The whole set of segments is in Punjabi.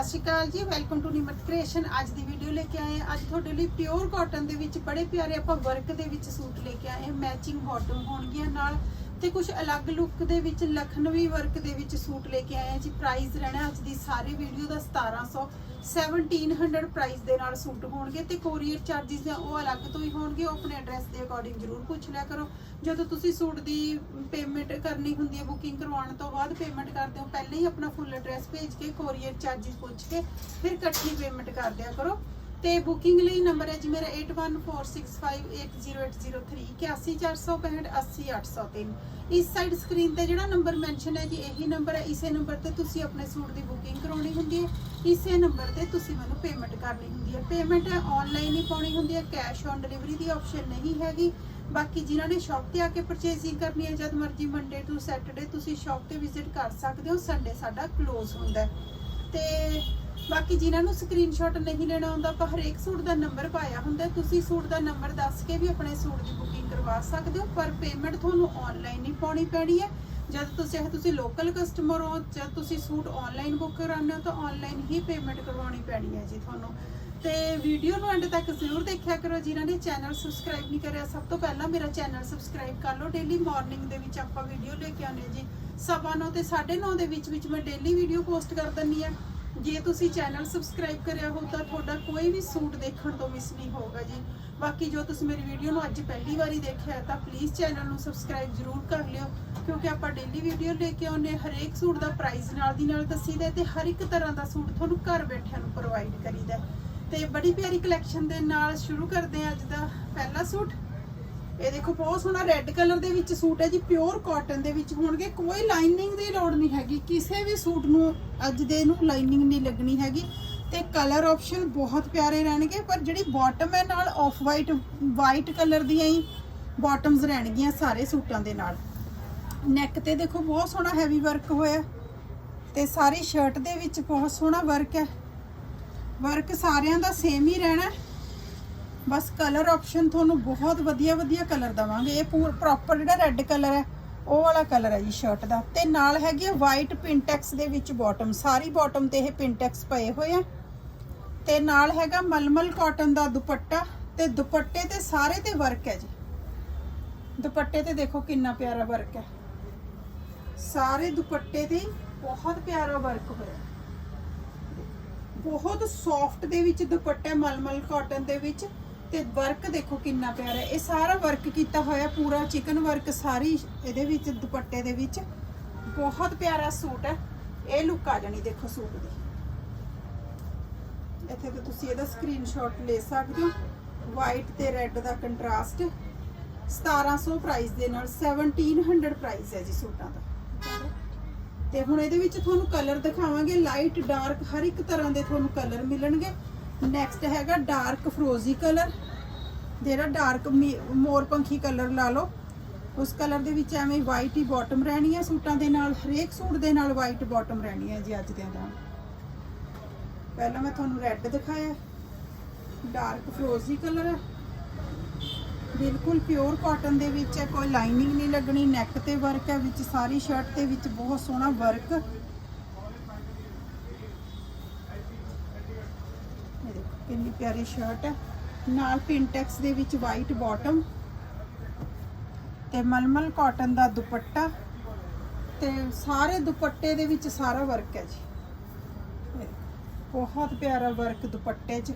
ਸਤਿ ਸ਼੍ਰੀ ਅਕਾਲ ਜੀ ਵੈਲਕਮ ਟੂ ਨਿਮਰਤ ਕ੍ਰੀਏਸ਼ਨ ਅੱਜ ਦੀ ਵੀਡੀਓ ਲੈ ਕੇ ਆਏ ਹਾਂ। ਅੱਜ ਤੁਹਾਡੇ ਲਈ ਪਿਓਰ ਕਾਟਨ ਦੇ ਵਿੱਚ ਬੜੇ ਪਿਆਰੇ ਆਪਾਂ ਵਰਕ ਦੇ ਵਿੱਚ ਸੂਟ ਲੈ ਕੇ ਆਏ ਹਾਂ। ਮੈਚਿੰਗ ਬਾਟਮ ਹੋਣਗੀਆਂ ਨਾਲ ਤੇ ਕੁਝ ਅਲੱਗ ਲੁੱਕ ਦੇ ਵਿੱਚ, ਲਖਨਵੀ ਵਰਕ ਦੇ ਵਿੱਚ ਸੂਟ ਲੈ ਕੇ ਆਏ ਹਾਂ ਜੀ। ਪ੍ਰਾਈਸ ਰਹਿਣਾ ਅੱਜ ਦੀ ਸਾਰੀ ਵੀਡੀਓ ਦਾ 1700 1700 ਪ੍ਰਾਈਸ ਦੇ ਨਾਲ ਸੂਟ ਹੋਣਗੇ ਤੇ ਕੋਰੀਅਰ ਚਾਰजेस ਆ ਉਹ ਅਲੱਗ ਤੋਂ ਹੀ ਹੋਣਗੇ, ਉਹ ਆਪਣੇ ਐਡਰੈਸ ਦੇ ਅਕੋਰਡਿੰਗ ਜ਼ਰੂਰ ਪੁੱਛ ਲਿਆ ਕਰੋ। ਜਦੋਂ ਤੁਸੀਂ ਸੂਟ ਦੀ ਪੇਮੈਂਟ ਕਰਨੀ ਹੁੰਦੀ ਹੈ ਬੁਕਿੰਗ ਕਰਵਾਉਣ ਤੋਂ ਬਾਅਦ ਪੇਮੈਂਟ ਕਰਦੇ ਹੋ, ਪਹਿਲਾਂ ਹੀ ਆਪਣਾ ਫੁੱਲ ਐਡਰੈਸ ਭੇਜ ਕੇ ਕੋਰੀਅਰ ਚਾਰजेस ਪੁੱਛ ਕੇ ਫਿਰ ਇਕੱਠੀ ਪੇਮੈਂਟ ਕਰ ਦਿਆ ਕਰੋ। ਤੇ ਬੁਕਿੰਗ ਲਈ ਨੰਬਰ ਹੈ ਜੀ ਮੇਰਾ 8146580803 81465 80803 ਇਸ ਸਾਈਡ ਸਕਰੀਨ ਤੇ ਜਿਹੜਾ ਨੰਬਰ ਮੈਂਸ਼ਨ ਹੈ ਜੀ, ਇਹੀ ਨੰਬਰ ਹੈ। ਇਸੇ ਨੰਬਰ ਤੇ ਤੁਸੀਂ ਆਪਣੇ ਸੂਟ ਦੀ ਬੁਕਿੰਗ ਕਰਾਉਣੀ ਹੁੰਦੀ ਹੈ। ਇਸੇ ਨੰਬਰ ਤੇ ਤੁਸੀਂ ਮੈਨੂੰ ਪੇਮੈਂਟ ਕਰਨੀ ਹੁੰਦੀ ਹੈ। ਪੇਮੈਂਟ ਆਨਲਾਈਨ ਹੀ ਪਾਉਣੀ ਹੁੰਦੀ ਹੈ। ਕੈਸ਼ ਔਨ ਡਿਲੀਵਰੀ ਦੀ ਆਪਸ਼ਨ ਨਹੀਂ ਹੈਗੀ। ਬਾਕੀ ਜਿਨ੍ਹਾਂ ਨੇ ਸ਼ਾਪ ਤੇ ਆ ਕੇ ਪਰਚੇਸਿੰਗ ਕਰਨੀ ਹੈ, ਜਦ ਮਰਜ਼ੀ ਮੰਡੇ ਟੂ ਸੈਟਰਡੇ ਤੁਸੀਂ ਸ਼ਾਪ ਤੇ ਵਿਜ਼ਿਟ ਕਰ ਸਕਦੇ ਹੋ। ਸੰਡੇ ਸਾਡਾ ক্লোਜ਼ ਹੁੰਦਾ ਹੈ। ਤੇ ਬਾਕੀ ਜਿਨ੍ਹਾਂ ਨੂੰ ਸਕਰੀਨਸ਼ਾਟ ਨਹੀਂ ਲੈਣਾ ਹੁੰਦਾ ਆਪਾਂ ਹਰੇਕ ਸੂਟ ਦਾ ਨੰਬਰ ਪਾਇਆ ਹੁੰਦਾ। ਤੁਸੀਂ ਸੂਟ ਦਾ ਨੰਬਰ ਦੱਸ ਕੇ ਵੀ ਆਪਣੇ ਸੂਟ ਦੀ ਬੁਕਿੰਗ ਕਰਵਾ ਸਕਦੇ ਹੋ, ਪਰ ਪੇਮੈਂਟ ਤੁਹਾਨੂੰ ਆਨਲਾਈਨ ਹੀ ਪਾਉਣੀ ਪੈਣੀ ਹੈ। ਜਦ ਤੁਸੀਂ, ਚਾਹੇ ਤੁਸੀਂ ਲੋਕਲ ਕਸਟਮਰ ਹੋ, ਜਦ ਤੁਸੀਂ ਸੂਟ ਆਨਲਾਈਨ ਬੁੱਕ ਕਰਾਉਂਦੇ ਹੋ, ਤਾਂ ਆਨਲਾਈਨ ਹੀ ਪੇਮੈਂਟ ਕਰਵਾਉਣੀ ਪੈਣੀ ਹੈ ਜੀ ਤੁਹਾਨੂੰ। ਤੇ ਵੀਡੀਓ ਨੂੰ ਐਂਡ ਤੱਕ ਜ਼ਰੂਰ ਦੇਖਿਆ ਕਰੋ, ਜਿਨ੍ਹਾਂ ਨੇ ਚੈਨਲ ਸਬਸਕ੍ਰਾਈਬ ਨਹੀਂ ਕਰਿਆ, ਸਭ ਤੋਂ ਪਹਿਲਾਂ ਮੇਰਾ ਚੈਨਲ ਸਬਸਕ੍ਰਾਈਬ ਕਰ ਲਓ। ਡੇਲੀ ਮਾਰਨਿੰਗ ਦੇ ਵਿੱਚ ਆਪਾਂ ਵੀਡੀਓ ਲੈ ਕੇ ਆਉਂਦੇ ਹਾਂ ਜੀ। ਸਵਾ ਨੌ ਤੇ 9:30 ਦੇ ਵਿੱਚ ਵਿੱਚ ਮੈਂ ਡੇਲੀ ਵੀਡੀਓ ਪੋਸਟ ਕਰ ਦਿੰਦੀ ਆ ਜੇ ਤੁਸੀਂ ਚੈਨਲ ਸਬਸਕ੍ਰਾਈਬ ਕਰਿਆ ਹੋ ਤਾਂ ਤੁਹਾਡਾ ਕੋਈ ਵੀ ਸੂਟ ਦੇਖਣ ਤੋਂ ਮਿਸ ਨਹੀਂ ਹੋਊਗਾ ਜੀ ਬਾਕੀ ਜੋ ਤੁਸੀਂ ਮੇਰੀ ਵੀਡੀਓ ਨੂੰ ਅੱਜ ਪਹਿਲੀ ਵਾਰੀ ਦੇਖਿਆ ਤਾਂ ਪਲੀਜ਼ ਚੈਨਲ ਨੂੰ ਸਬਸਕ੍ਰਾਈਬ ਜ਼ਰੂਰ ਕਰ ਲਿਓ, ਕਿਉਂਕਿ ਆਪਾਂ ਡੇਲੀ ਵੀਡੀਓ ਲੈ ਕੇ ਆਉਂਦੇ ਹਾਂ। ਹਰੇਕ ਸੂਟ ਦਾ ਪ੍ਰਾਈਸ ਨਾਲ ਦੀ ਨਾਲ ਦੱਸੀਦਾ ਹੈ ਤੇ ਹਰ ਇੱਕ ਤਰ੍ਹਾਂ ਦਾ ਸੂਟ ਤੁਹਾਨੂੰ ਘਰ ਬੈਠਿਆਂ ਨੂੰ ਪ੍ਰੋਵਾਈਡ ਕਰੀਦਾ ਹੈ। ਤੇ ਬੜੀ ਪਿਆਰੀ ਕਲੈਕਸ਼ਨ ਦੇ ਨਾਲ ਸ਼ੁਰੂ ਕਰਦੇ ਹਾਂ ਅੱਜ ਦਾ ਪਹਿਲਾ ਸੂਟ ਇਹ ਦੇਖੋ ਬਹੁਤ ਸੋਹਣਾ ਰੈੱਡ ਕਲਰ ਦੇ ਵਿੱਚ ਸੂਟ ਹੈ ਜੀ ਪਿਓਰ ਕਾਟਨ ਦੇ ਵਿੱਚ ਹੋਣਗੇ। ਕੋਈ ਲਾਈਨਿੰਗ ਦੀ ਲੋੜ ਨਹੀਂ ਹੈਗੀ। ਕਿਸੇ ਵੀ ਸੂਟ ਨੂੰ ਅੱਜ ਦੇ ਨੂੰ ਲਾਈਨਿੰਗ ਨਹੀਂ ਲੱਗਣੀ ਹੈਗੀ। ਤੇ ਕਲਰ ਆਪਸ਼ਨ ਬਹੁਤ ਪਿਆਰੇ ਰਹਿਣਗੇ, ਪਰ ਜਿਹੜੀ ਬਾਟਮ ਹੈ ਨਾਲ ਆਫ ਵਾਈਟ ਵਾਈਟ ਕਲਰ ਦੀਆਂ ਹੀ ਬਾਟਮਸ ਰਹਿਣਗੀਆਂ ਸਾਰੇ ਸੂਟਾਂ ਦੇ ਨਾਲ। ਨੈਕ ਤੇ ਦੇਖੋ ਬਹੁਤ ਸੋਹਣਾ ਹੈਵੀ ਵਰਕ ਹੋਇਆ। ਤੇ ਸਾਰੀ ਸ਼ਰਟ ਦੇ ਵਿੱਚ ਬਹੁਤ ਸੋਹਣਾ ਵਰਕ ਹੈ। ਵਰਕ ਸਾਰਿਆਂ ਦਾ ਸੇਮ ਹੀ ਰਹਿਣਾ। ਬਸ ਕਲਰ ਆਪਸ਼ਨ ਤੁਹਾਨੂੰ ਬਹੁਤ ਵਧੀਆ ਵਧੀਆ ਕਲਰ ਦਵਾਂਗੇ। ਇਹ ਪੂਰ ਪ੍ਰੋਪਰ ਜਿਹੜਾ ਰੈੱਡ ਕਲਰ ਹੈ, ਉਹ ਵਾਲਾ ਕਲਰ ਹੈ ਜੀ ਸ਼ਰਟ ਦਾ। ਤੇ ਨਾਲ ਹੈਗੀ ਹੈ ਵਾਈਟ ਪਿੰਟੈਕਸ ਦੇ ਵਿੱਚ ਬਾਟਮ ਸਾਰੀ ਬਾਟਮ ਤੇ ਇਹ ਪਿੰਟੈਕਸ ਪਏ ਹੋਏ ਆ। ਤੇ ਨਾਲ ਹੈਗਾ ਮਲਮਲ ਕਾਟਨ ਦਾ ਦੁਪੱਟਾ। ਤੇ ਦੁਪੱਟੇ ਤੇ ਸਾਰੇ ਤੇ ਵਰਕ ਹੈ ਜੀ। ਦੁਪੱਟੇ ਤੇ ਦੇਖੋ ਕਿੰਨਾ ਪਿਆਰਾ ਵਰਕ ਹੈ। ਸਾਰੇ ਦੁਪੱਟੇ ਤੇ ਬਹੁਤ ਪਿਆਰਾ ਵਰਕ ਹੋਇਆ। ਬਹੁਤ ਸੌਫਟ ਦੇ ਵਿੱਚ ਦੁਪੱਟਾ ਮਲਮਲ ਕਾਟਨ ਦੇ ਵਿੱਚ। ਤੇ ਵਰਕ ਦੇਖੋ ਕਿੰਨਾ ਪਿਆਰਾ ਇਹ ਸਾਰਾ ਵਰਕ ਕੀਤਾ ਹੋਇਆ, ਪੂਰਾ ਚਿਕਨ ਵਰਕ ਸਾਰੀ ਇਹਦੇ ਵਿੱਚ, ਦੁਪੱਟੇ ਦੇ ਵਿੱਚ। ਬਹੁਤ ਪਿਆਰਾ ਸੂਟ ਹੈ। ਇਹ ਲੁੱਕ ਆ ਜਾਣੀ ਦੇਖੋ ਸੂਟ ਦੀ। ਇੱਥੇ ਤੇ ਤੁਸੀਂ ਇਹਦਾ ਸਕਰੀਨਸ਼ਾਟ ਲੈ ਸਕਦੇ ਹੋ। ਵਾਈਟ ਤੇ ਰੈੱਡ ਦਾ ਕੰਟਰਾਸਟ 1700 ਪ੍ਰਾਈਸ ਦੇ ਨਾਲ 1700 ਪ੍ਰਾਈਸ ਹੈ ਜੀ ਸੂਟਾਂ ਦਾ। ਤੇ ਹੁਣ ਇਹਦੇ ਵਿੱਚ ਤੁਹਾਨੂੰ ਕਲਰ ਦਿਖਾਵਾਂਗੇ। ਲਾਈਟ ਡਾਰਕ ਹਰ ਇੱਕ ਤਰ੍ਹਾਂ ਦੇ ਤੁਹਾਨੂੰ ਕਲਰ ਮਿਲਣਗੇ। ਨੈਕਸਟ ਹੈਗਾ ਡਾਰਕ ਫਰੋਜ਼ੀ ਕਲਰ ਜਿਹੜਾ ਡਾਰਕ ਮੋਰ ਪੰਖੀ ਕਲਰ ਲਾ ਲਓ। ਉਸ ਕਲਰ ਦੇ ਵਿੱਚ ਐਵੇਂ ਵਾਈਟ ਹੀ ਬਾਟਮ ਰਹਿਣੀ ਹੈ ਸੂਟਾਂ ਦੇ ਨਾਲ। ਹਰੇਕ ਸੂਟ ਦੇ ਨਾਲ ਵਾਈਟ ਬਾਟਮ ਰਹਿਣੀ ਹੈ ਜੀ ਅੱਜ ਦੇ ਨਾਲ ਪਹਿਲਾਂ ਮੈਂ ਤੁਹਾਨੂੰ ਰੈੱਡ ਦਿਖਾਇਆ। ਡਾਰਕ ਫਰੋਜ਼ੀ ਕਲਰ ਹੈ ਬਿਲਕੁਲ ਪਿਓਰ ਕਾਟਨ ਦੇ ਵਿੱਚ ਹੈ, ਕੋਈ ਲਾਈਨਿੰਗ ਨਹੀਂ ਲੱਗਣੀ। ਨੈਕ ਤੇ ਵਰਕ ਹੈ, ਵਿੱਚ ਸਾਰੀ ਸ਼ਰਟ ਦੇ ਵਿੱਚ ਬਹੁਤ ਸੋਹਣਾ ਵਰਕ ਇੰਨੀ ਪਿਆਰੀ ਸ਼ਰਟ ਹੈ। ਨਾਲ ਪਿੰਟੈਕਸ ਦੇ ਵਿੱਚ ਵਾਈਟ ਬਾਟਮ ਤੇ ਮਲਮਲ ਕਾਟਨ ਦਾ ਦੁਪੱਟਾ ਤੇ ਸਾਰੇ ਦੁਪੱਟੇ ਦੇ ਵਿੱਚ ਸਾਰਾ ਵਰਕ ਹੈ ਜੀ। ਬਹੁਤ ਪਿਆਰਾ ਵਰਕ ਦੁਪੱਟੇ 'ਚ।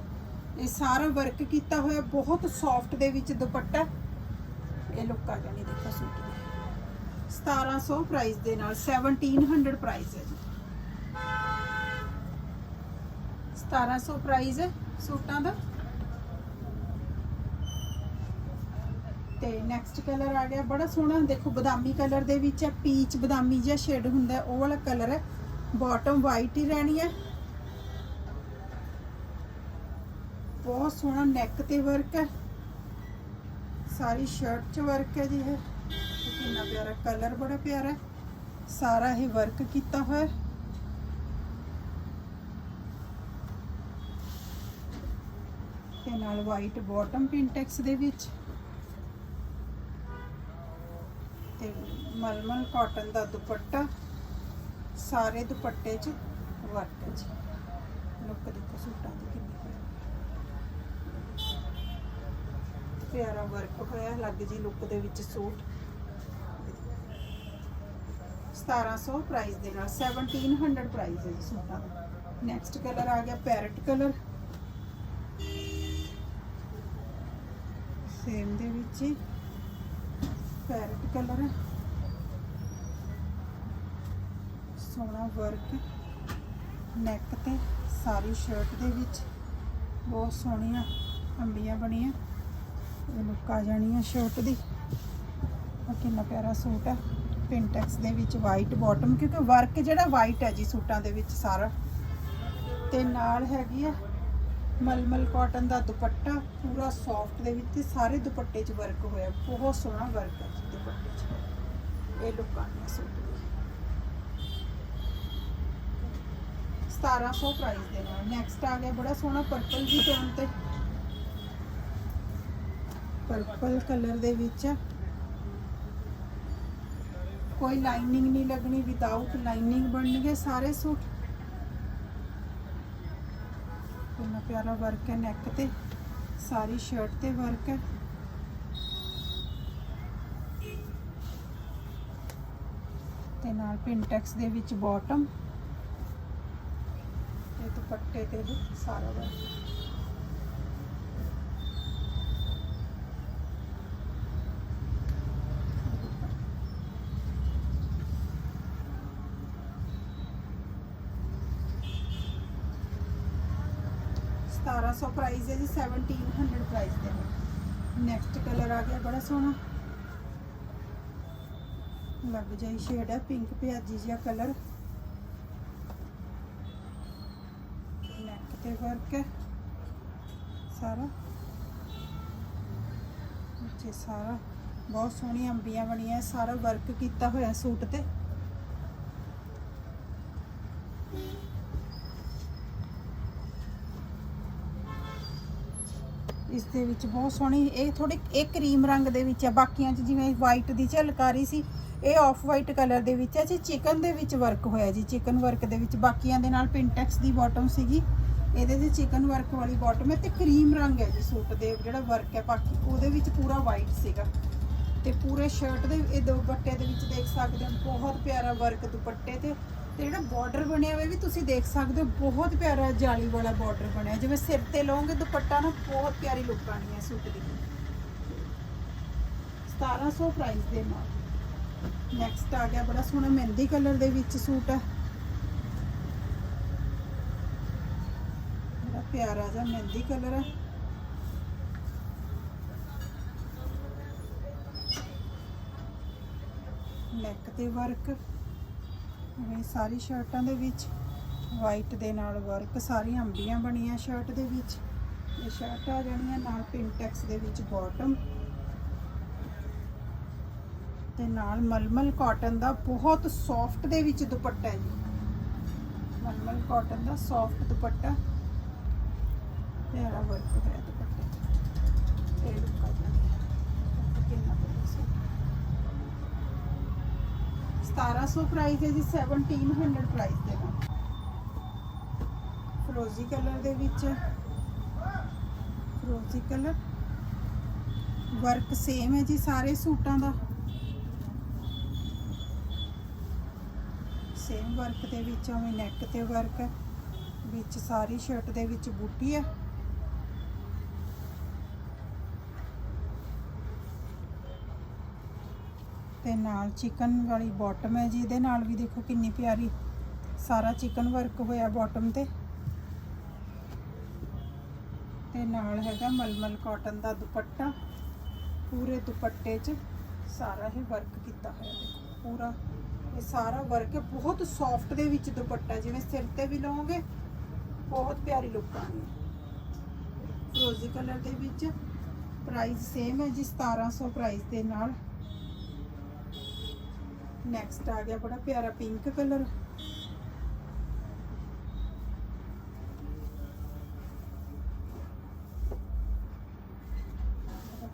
ਇਹ ਸਾਰਾ ਵਰਕ ਕੀਤਾ ਹੋਇਆ, ਬਹੁਤ ਸੌਫਟ ਦੇ ਵਿੱਚ ਦੁਪੱਟਾ। ਇਹ ਲੁੱਕ ਆ ਜਾਣੀ ਦੇਖੋ ਸੂਟ ਦੀ। 1700 ਪ੍ਰਾਈਸ ਦੇ ਨਾਲ 1700 ਪ੍ਰਾਈਸ ਹੈ ਜੀ। 1700 ਪ੍ਰਾਈਸ ਹੈ। ਸੂਟਾਂ ਦਾ। ਤੇ ਨੈਕਸਟ ਕਲਰ ਆ ਗਿਆ, ਬੜਾ ਸੋਹਣਾ। ਦੇਖੋ, ਬਦਾਮੀ ਕਲਰ ਦੇ ਵਿੱਚ ਹੈ ਪੀਚ ਬਦਾਮੀ ਜਿਹਾ ਸ਼ੇਡ ਹੁੰਦਾ ਉਹ ਵਾਲਾ ਕਲਰ ਹੈ। ਬਾਟਮ ਵਾਈਟ ਹੀ ਰਹਿਣੀ ਹੈ। ਬਹੁਤ ਸੋਹਣਾ ਨੈਕ ਤੇ ਵਰਕ ਹੈ। ਸਾਰੀ ਸ਼ਰਟ 'ਚ ਵਰਕ ਹੈ ਜੀ ਇਹ। ਕਿੰਨਾ ਪਿਆਰਾ ਕਲਰ ਬੜਾ ਪਿਆਰਾ ਹੈ। ਸਾਰਾ ਇਹ ਵਰਕ ਕੀਤਾ ਹੋਇਆ ਤੇ ਨਾਲ ਵਾਈਟ ਬਾਟਮ ਪਿੰਟੈਕਸ ਦੇ ਵਿੱਚ ਤੇ ਮਲਮਲ ਕਾਟਨ ਦਾ ਦੁਪੱਟਾ ਸਾਰੇ ਦੁਪੱਟੇ 'ਚ ਵਰਕ ਹੈ ਜੀ। ਲੁੱਕ ਦੇਖੋ ਸੂਟਾਂ ਦੀ ਕਿੰਨੀ ਪਿਆਰਾ। ਵਰਕ ਹੋਇਆ, ਅਲੱਗ ਜੀ ਲੁੱਕ ਦੇ ਵਿੱਚ ਸੂਟ। 1700 ਪ੍ਰਾਈਸ ਦੇ ਨਾਲ 1700 ਪ੍ਰਾਈਸ ਹੈ ਜੀ ਸੂਟਾਂ ਦਾ। ਨੈਕਸਟ ਕਲਰ ਆ ਗਿਆ ਪੈਰਟ ਕਲਰ ਸੇਮ ਦੇ ਵਿੱਚ ਹੀ ਪੈਰਟ ਕਲਰ ਹੈ। ਸੋਹਣਾ ਵਰਕ ਨੈਕ ਤੇ ਸਾਰੀ ਸ਼ਰਟ ਦੇ ਵਿੱਚ ਬਹੁਤ ਸੋਹਣੀਆਂ ਅੰਬੀਆਂ ਬਣੀਆਂ। ਇਹ ਲੁੱਕ ਆ ਜਾਣੀ ਹੈ ਸ਼ਰਟ ਦੀ ਕਿੰਨਾ ਪਿਆਰਾ ਸੂਟ ਹੈ। ਪਿੰਟੈਕਸ ਦੇ ਵਿੱਚ ਵਾਈਟ ਬਾਟਮ ਕਿਉਂਕਿ ਵਰਕ ਜਿਹੜਾ ਵਾਈਟ ਹੈ ਜੀ ਸੂਟਾਂ ਦੇ ਵਿੱਚ ਸਾਰਾ। ਤੇ ਨਾਲ ਹੈਗੀ ਆ ਮਲਮਲ ਕਾਟਨ ਦਾ ਦੁਪੱਟਾ ਪੂਰਾ ਸੌਫਟ ਦੇ ਵਿੱਚ ਤੇ ਸਾਰੇ ਦੁਪੱਟੇ 'ਚ ਵਰਕ ਹੋਇਆ। ਬਹੁਤ ਸੋਹਣਾ ਵਰਕ ਹੈ ਜੀ ਦੁਪੱਟੇ 'ਚ। ਇਹ ਲੁੱਕ ਆਣੀ ਸੂਟ ਦੀ 1700 ਪ੍ਰਾਈਸ ਦੇ ਨਾਲ। ਨੈਕਸਟ ਆ ਗਿਆ ਬੜਾ ਸੋਹਣਾ ਪਰਪਲ ਜੀ ਟੋਨ ਤੇ। ਪਰਪਲ ਕਲਰ ਦੇ ਵਿੱਚ। ਕੋਈ ਲਾਈਨਿੰਗ ਨਹੀਂ ਲੱਗਣੀ ਵਿਦਆਊਟ ਲਾਈਨਿੰਗ ਬਣਨਗੇ ਸਾਰੇ ਸੂਟ। ਕਿੰਨਾ ਪਿਆਰਾ ਵਰਕ ਹੈ ਨੈਕ ਤੇ, ਸਾਰੀ ਸ਼ਰਟ ਤੇ ਵਰਕ ਹੈ। ਤੇ ਨਾਲ ਪਿੰਟੈਕਸ ਦੇ ਵਿੱਚ ਬਾਟਮ ਤੇ ਦੁਪੱਟੇ ਤੇ ਵੀ ਸਾਰਾ ਵਰਕ ਸਤਾਰਾਂ ਸੌ ਪ੍ਰਾਈਸ ਹੈ ਜੀ 1700 ਪ੍ਰਾਈਸ ਦੇ ਨੈਕਸਟ ਕਲਰ ਆ ਗਿਆ, ਬੜਾ ਸੋਹਣਾ। ਲੱਗ ਜਾਈ ਸ਼ੇਡ ਹੈ ਪਿੰਕ ਪਿਆਜੀ ਜਿਹਾ ਕਲਰ ਨੈਕ ਤੇ ਵਰਕ ਹੈ। ਸਾਰਾ। ਨੀਚੇ ਸਾਰਾ। ਬਹੁਤ ਸੋਹਣੀਆਂ ਅੰਬੀਆਂ ਬਣੀਆਂ, ਸਾਰਾ ਵਰਕ ਕੀਤਾ ਹੋਇਆ ਸੂਟ ਤੇ। ਇਸ ਦੇ ਵਿੱਚ ਬਹੁਤ ਸੋਹਣੀ, ਇਹ ਥੋੜੀ ਇਹ ਕਰੀਮ ਰੰਗ ਦੇ ਵਿੱਚ ਹੈ ਬਾਕੀਆਂ 'ਚ ਜਿਵੇਂ ਵਾਈਟ ਦੀ ਝਲਕਾਰੀ ਸੀ, ਇਹ ਆਫ ਵਾਈਟ ਕਲਰ ਦੇ ਵਿੱਚ ਹੈ ਜੀ ਚਿਕਨ ਦੇ ਵਿੱਚ ਵਰਕ ਹੋਇਆ ਜੀ ਚਿਕਨ ਵਰਕ ਦੇ ਵਿੱਚ, ਬਾਕੀਆਂ ਦੇ ਨਾਲ ਪਿੰਟੈਕਸ ਦੀ ਬਾਟਮ ਸੀਗੀ, ਇਹਦੇ ਤੇ ਚਿਕਨ ਵਰਕ ਵਾਲੀ ਬਾਟਮ ਹੈ ਤੇ ਕਰੀਮ ਰੰਗ ਹੈ ਜੀ ਸੂਟ ਦੇ, ਜਿਹੜਾ ਵਰਕ ਹੈ ਬਾਕੀ, ਉਹਦੇ ਵਿੱਚ ਪੂਰਾ ਵਾਈਟ ਸੀਗਾ। ਤੇ ਪੂਰੇ ਸ਼ਰਟ ਦੇ, ਇਹ ਦੁਪੱਟੇ ਦੇ ਵਿੱਚ ਦੇਖ ਸਕਦੇ ਹੋ, ਬਹੁਤ ਪਿਆਰਾ ਵਰਕ ਦੁਪੱਟੇ ਤੇ ਤੇ ਜਿਹੜਾ ਬਾਰਡਰ ਬਣਿਆ ਹੋਇਆ ਵੀ ਤੁਸੀਂ ਦੇਖ ਸਕਦੇ ਹੋ, ਬਹੁਤ ਪਿਆਰਾ ਜਾਲੀ ਵਾਲਾ ਬਾਰਡਰ ਬਣਿਆ। ਜਿਵੇਂ ਸਿਰ ਤੇ ਲਓਗੇ, ਦੁਪੱਟਾ ਨਾ ਬਹੁਤ ਪਿਆਰੀ ਲੁੱਕ ਆਣੀ ਹੈ ਸੂਟ ਦੀ। 1700 ਪ੍ਰਾਈਸ ਦੇ ਨਾਲ। ਨੈਕਸਟ ਆ ਗਿਆ ਬੜਾ ਸੋਹਣਾ ਮਹਿੰਦੀ ਕਲਰ ਦੇ ਵਿੱਚ ਸੂਟ ਹੈ ਬੜਾ ਪਿਆਰਾ ਜਿਹਾ ਮਹਿੰਦੀ ਕਲਰ ਹੈ ਨੈਕ ਤੇ ਵਰਕ ਇਹ ਸਾਰੀ ਸ਼ਰਟਾਂ ਦੇ ਵਿੱਚ ਵਾਈਟ ਦੇ ਨਾਲ ਵਰਕ ਸਾਰੀਆਂ ਅੰਬੀਆਂ ਬਣੀਆਂ ਸ਼ਰਟ ਦੇ ਵਿੱਚ। ਇਹ ਸ਼ਰਟ ਆ ਜਾਣੀਆਂ ਨਾਲ ਪਿੰਟੈਕਸ ਦੇ ਵਿੱਚ ਬਾਟਮ ਤੇ ਨਾਲ ਮਲਮਲ ਕਾਟਨ ਦਾ ਬਹੁਤ ਸੌਫਟ ਦੇ ਵਿੱਚ ਦੁਪੱਟਾ ਹੈ ਜੀ। ਮਲਮਲ ਕਾਟਨ ਦਾ ਸੌਫਟ ਦੁਪੱਟਾ। ਪਿਆਰਾ ਵਰਕ ਹੋਇਆ ਦੁਪੱਟੇ ਤੇ ਇਹ ਲੁੱਕ ਆ ਜਾਂਦੀ ਹੈ ਕਿੰਨਾ ਪਿਆਰਾ ਸੂਟ 1700 ਪ੍ਰਾਈਸ ਹੈ ਜੀ 1700 ਪ੍ਰਾਈਸ ਦੇ ਨਾਲ। ਫਰੋਜ਼ੀ ਕਲਰ ਦੇ ਵਿੱਚ। ਫਰੋਜ਼ੀ ਕਲਰ ਵਰਕ ਸੇਮ ਹੈ ਜੀ, ਸਾਰੇ ਸੂਟਾਂ ਦਾ। ਸੇਮ ਵਰਕ ਦੇ ਵਿੱਚ, ਉਵੇਂ ਨੈਕ ਤੇ ਵਰਕ ਹੈ। ਵਿੱਚ ਸਾਰੀ ਸ਼ਰਟ ਦੇ ਵਿੱਚ ਬੂਟੀ ਹੈ। ਤੇ ਨਾਲ ਚਿਕਨ ਵਾਲੀ ਬਾਟਮ ਹੈ ਜੀ, ਇਹਦੇ ਨਾਲ ਵੀ ਦੇਖੋ ਕਿੰਨੀ ਪਿਆਰੀ ਸਾਰਾ ਚਿਕਨ ਵਰਕ ਹੋਇਆ ਬਾਟਮ ਤੇ। ਤੇ ਨਾਲ ਹੈਗਾ ਮਲਮਲ ਕਾਟਨ ਦਾ ਦੁਪੱਟਾ। ਪੂਰੇ ਦੁਪੱਟੇ 'ਚ ਸਾਰਾ ਹੀ ਵਰਕ ਕੀਤਾ ਹੋਇਆ ਦੇਖੋ ਪੂਰਾ ਇਹ ਸਾਰਾ ਵਰਕ ਹੈ, ਬਹੁਤ ਸੌਫਟ ਦੇ ਵਿੱਚ ਦੁਪੱਟਾ, ਜਿਵੇਂ ਸਿਰ ਤੇ ਵੀ ਲਓਗੇ, ਬਹੁਤ ਪਿਆਰੀ ਲੁੱਕ ਆਣੀ ਹੈ। ਰੋਜ਼ੀ ਕਲਰ ਦੇ ਵਿੱਚ ਪ੍ਰਾਈਸ ਸੇਮ ਹੈ ਜੀ 1700 ਪ੍ਰਾਈਸ ਦੇ ਨਾਲ। ਨੈਕਸਟ ਆ ਗਿਆ ਬੜਾ ਪਿਆਰਾ ਪਿੰਕ ਕਲਰ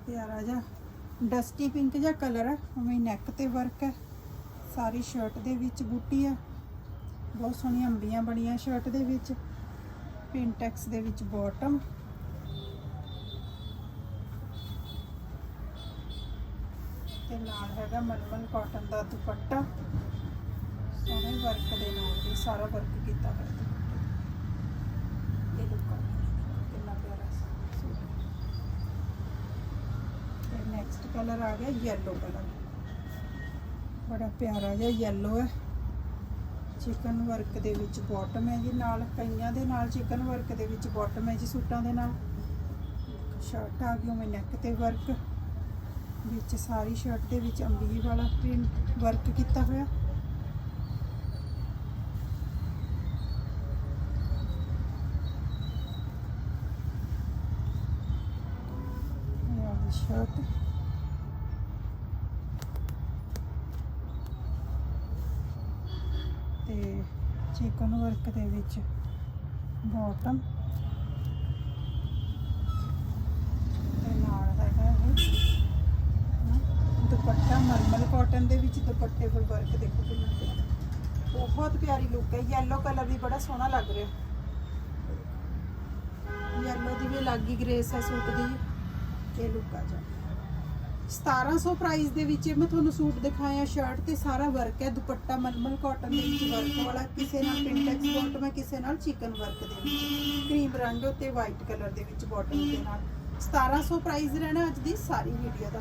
ਪਿਆਰਾ ਜਿਹਾ ਡਸਟੀ ਪਿੰਕ ਜਿਹਾ ਕਲਰ ਹੈ ਉਵੇਂ ਨੈਕ ਤੇ ਵਰਕ ਹੈ ਸਾਰੀ ਸ਼ਰਟ ਦੇ ਵਿੱਚ ਬੂਟੀ ਹੈ ਬਹੁਤ ਸੋਹਣੀਆਂ ਅੰਬੀਆਂ ਬਣੀਆਂ ਸ਼ਰਟ ਦੇ ਵਿੱਚ। ਪਿੰਟੈਕਸ ਦੇ ਵਿੱਚ ਬਾਟਮ ਤੇ ਨਾਲ ਹੈਗਾ ਮਲਮਲ ਕਾਟਨ ਦਾ ਦੁਪੱਟਾ। ਸੋਹਣੇ ਵਰਕ ਦੇ ਨਾਲ ਵੀ ਸਾਰਾ ਵਰਕ ਕੀਤਾ ਹੋਇਆ ਦੁਪੱਟੇ। ਇਹ ਲੁੱਕ ਕਿੰਨਾ ਪਿਆਰਾ ਸੂਟ। ਤੇ ਨੈਕਸਟ ਕਲਰ ਆ ਗਿਆ ਯੈਲੋ ਕਲਰ ਬੜਾ ਪਿਆਰਾ ਜਿਹਾ ਯੈਲੋ ਹੈ। ਚਿਕਨ ਵਰਕ ਦੇ ਵਿੱਚ ਬਾਟਮ ਹੈ ਜੀ ਨਾਲ, ਕਈਆਂ ਦੇ ਨਾਲ ਚਿਕਨ ਵਰਕ ਦੇ ਵਿੱਚ ਬਾਟਮ ਹੈ ਜੀ ਸੂਟਾਂ ਦੇ ਨਾਲ। ਸ਼ਰਟ ਆ ਗਈ ਮੈਂ ਨੈਕ ਤੇ ਵਰਕ ਵਿੱਚ ਸਾਰੀ ਸ਼ਰਟ ਦੇ ਵਿੱਚ ਅੰਬੀ ਵਾਲਾ ਪ੍ਰਿੰਟ ਵਰਕ ਕੀਤਾ ਹੋਇਆ। ਸ਼ਰਟ ਤੇ ਚਿਕਨ ਵਰਕ ਦੇ ਵਿੱਚ ਬਾਟਮ ਤੇ ਨਾਲ ਹੈਗਾ ਇਹ ਨਾ, ਦੁਪੱਟਾ ਮਲਮਲ ਕਾਟਨ ਦੇ ਵਿੱਚ ਦੁਪੱਟੇ ਪਰ ਵਰਕ ਦੇਖੋ ਕਿੰਨਾ ਪਿਆਰਾ ਬਹੁਤ ਪਿਆਰੀ ਲੁੱਕ ਹੈ ਯੈਲੋ ਕਲਰ ਵੀ ਬੜਾ ਸੋਹਣਾ ਲੱਗ ਰਿਹਾ। ਯੈਲੋ ਦੀ ਵੀ ਲੱਗੀ ਗ੍ਰੇਸ ਹੈ ਸੂਟ ਦੀ। ਇਹ ਲੁੱਕ ਆ ਜਾ 1700 ਪ੍ਰਾਈਸ ਦੇ ਵਿੱਚ ਮੈਂ ਤੁਹਾਨੂੰ ਸੂਟ ਦਿਖਾਇਆ ਸ਼ਰਟ ਤੇ ਸਾਰਾ ਵਰਕ ਹੈ, ਦੁਪੱਟਾ ਮਲਮਲ ਕਾਟਨ ਦੇ ਵਿੱਚ ਵਰਕ ਵਾਲਾ, ਕਿਸੇ ਨਾਲ ਪਿੰਟੈਕਸ ਬਾਟਮ ਹੈ ਕਿਸੇ ਨਾਲ ਚਿਕਨ ਵਰਕ ਦੇ ਵਿੱਚ। ਕਰੀਮ ਰੰਗ ਤੇ ਵਾਈਟ ਕਲਰ ਦੇ ਵਿੱਚ ਬਾਟਮ ਦੇ ਨਾਲ। 1700 ਪ੍ਰਾਈਸ ਰਹਿਣਾ ਅੱਜ ਦੀ ਸਾਰੀ ਵੀਡੀਓ ਦਾ।